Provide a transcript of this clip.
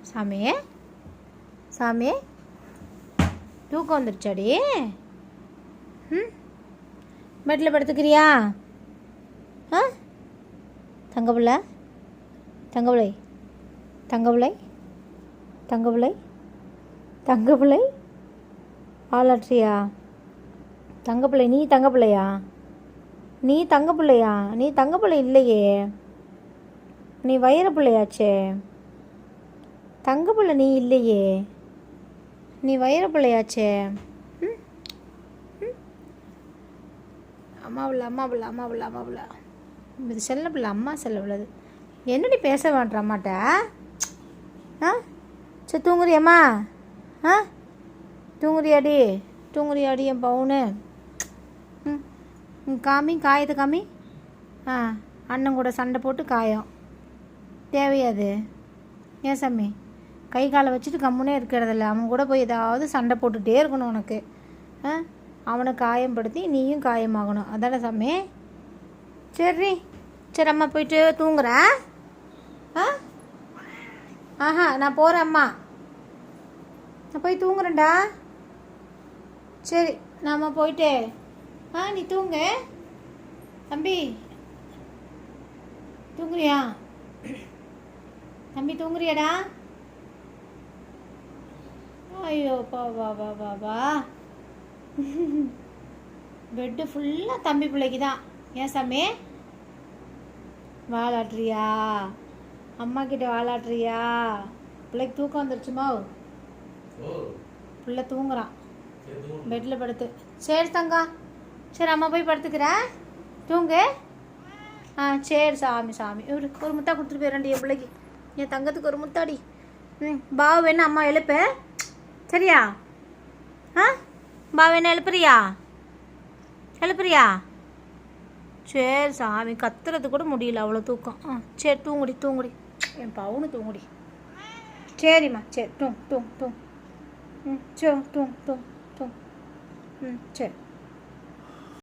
சாமி சாமி தூக்கம் வந்துருச்சாடி? ம்? பெட்டில் படுத்துக்கிறியா? ஆ? தங்கப்பிள்ளை? தங்கப்பிள்ளை? தங்கப்பிள்ளை? தங்கப்பிள்ளை? தங்கப்பிள்ளை? ஆளாற்றியா தங்கப்பிள்ளை நீ தங்கப்பிள்ளையா? நீ தங்கப்பிள்ளையா? நீ தங்கப்பிள்ளை இல்லையே. நீ வைர பிள்ளையாச்சே தங்கப்பிள்ளை நீ இல்லையே. நீ வைர பிள்ளையாச்சே. ம்? அம்மா பிள்ளை அம்மா பிள்ளை அம்மா பிள்ளை அம்மா பிள்ளை. இது செல்ல பிள்ளை அம்மா செல்ல பிள்ளை என்னடி பேச வேண்டாம் அம்மாட்ட ஆ? சரி தூங்குறியம்மா? ஆ? தூங்குறியாடி? தூங்குறியாடி என் பவுனு. ம் ம், காமி காயது காமி. ஆ அண்ணன் கூட சண்டை போட்டு காயம். தேவையாது ஏன் சாமி? கை காலை வச்சுட்டு கம்முனே இருக்கிறதில்ல. அவன் கூட போய் ஏதாவது சண்டை போட்டுகிட்டே இருக்கணும் உனக்கு. ஆ? அவனை காயப்படுத்தி நீயும் காயமாகணும். அதான சாமி? சரி. சரி அம்மா போயிட்டு தூங்குறேன் ஆ? ஆஹா நான் போகிறேன் அம்மா. நான் போய் தூங்குறேன்டா. சரி நாம போயிட்டு. ஆ நீ தூங்கு. தம்பி. தூங்குறியா? தம்பி தூங்குறியாடா? ஐயோ பா வா வா வா வா பெட்டு ஃபுல்லாக தம்பி பிள்ளைக்கு தான் ஏன் சாமி? வாலாட்டுறியா? அம்மா கிட்ட வாலாட்டுறியா? பிள்ளைக்கு தூக்கம் வந்துருச்சுமா? ஓ பிள்ளை தூங்குறான். பெட்டில் படுத்து. சரி தங்கா. சரி அம்மா போய் படுத்துக்கிறேன் தூங்கு. ஆ சரி சாமி சாமி. ஒரு ஒரு முத்தா கொடுத்துட்டு போயிடறேன் என் பிள்ளைக்கு. என் தங்கத்துக்கு ஒரு முத்தாடி ம் பாவு வேணா அம்மா எழுப்பேன் சரியா? ஆ? பாவு எழுப்புறியா? எழுப்புறியா? சரி சாமி கத்துறது கூட முடியல அவ்வளோ தூக்கம். ஆ சரி தூங்குடி தூங்குடி. என் பவுனு தூங்குடி. சரிம்மா சரி தூங் தூங் தூங் ம் சரி தூங் தூங் தூங் ம் சரி.